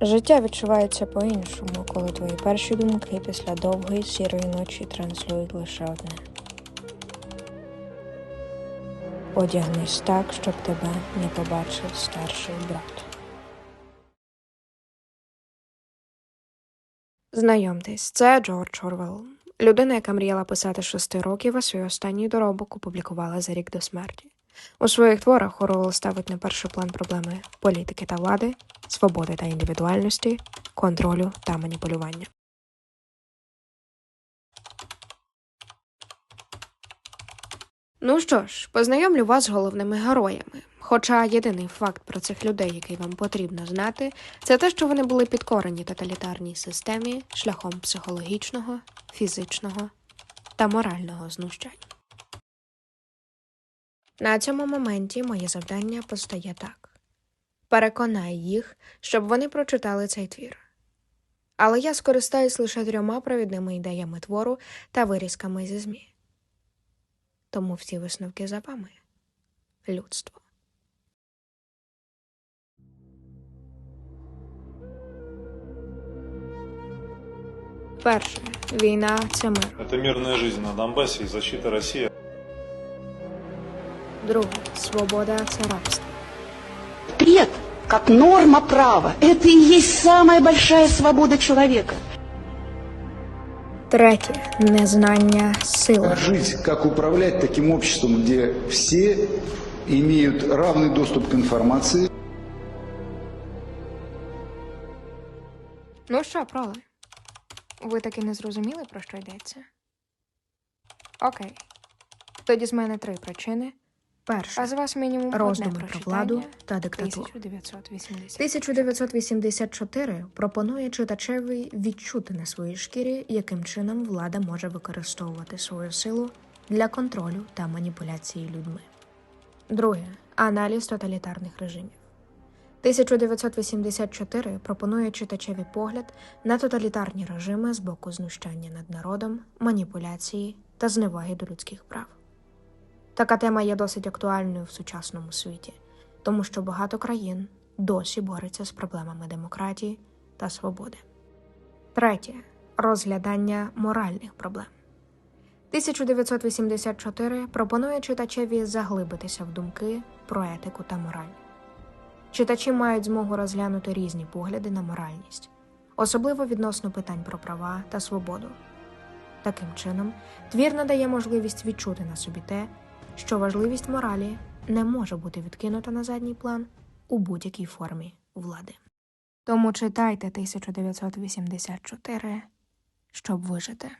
Життя відчувається по-іншому, коли твої перші думки після довгої сірої ночі транслюють лише одне. Одягнись так, щоб тебе не побачив старший брат. Знайомтесь, це Джордж Орвелл. Людина, яка мріяла писати з шести років, а свій останній доробок опублікувала за рік до смерті. У своїх творах Орвелл ставить на перший план проблеми політики та влади, свободи та індивідуальності, контролю та маніпулювання. Ну що ж, познайомлю вас з головними героями. Хоча єдиний факт про цих людей, який вам потрібно знати, це те, що вони були підкорені тоталітарній системі шляхом психологічного, фізичного та морального знущання. На цьому моменті моє завдання постає так: переконай їх, щоб вони прочитали цей твір. Але я скористаюсь лише трьома провідними ідеями твору та вирізками зі ЗМІ. Тому всі висновки за вами людство. Перше. Війна це мир. Это мирная жизнь на Донбассе и защита России. Друге. Свобода це рабство. Запрет, как норма права, это и есть самая большая свобода человека. Третє. Незнання сила. Жить, как управлять таким обществом, где все имеют равный доступ к информации, Ну що, проли? Ви таки не зрозуміли, про що йдеться? Окей. Тоді з мене три причини. Перша. А з вас мінімум Роздуми про владу та диктатуру. 1980. 1984 пропонує читачеві відчути на своїй шкірі, яким чином влада може використовувати свою силу для контролю та маніпуляції людьми. Друге. Аналіз тоталітарних режимів. 1984 пропонує читачеві погляд на тоталітарні режими з боку знущання над народом, маніпуляції та зневаги до людських прав. Така тема є досить актуальною в сучасному світі, тому що багато країн досі бореться з проблемами демократії та свободи. Третє розглядання моральних проблем. 1984 пропонує читачеві заглибитися в думки про етику та мораль. Читачі мають змогу розглянути різні погляди на моральність, особливо відносно питань про права та свободу. Таким чином, твір надає можливість відчути на собі те, що важливість моралі не може бути відкинута на задній план у будь-якій формі влади. Тому читайте 1984, щоб вижити.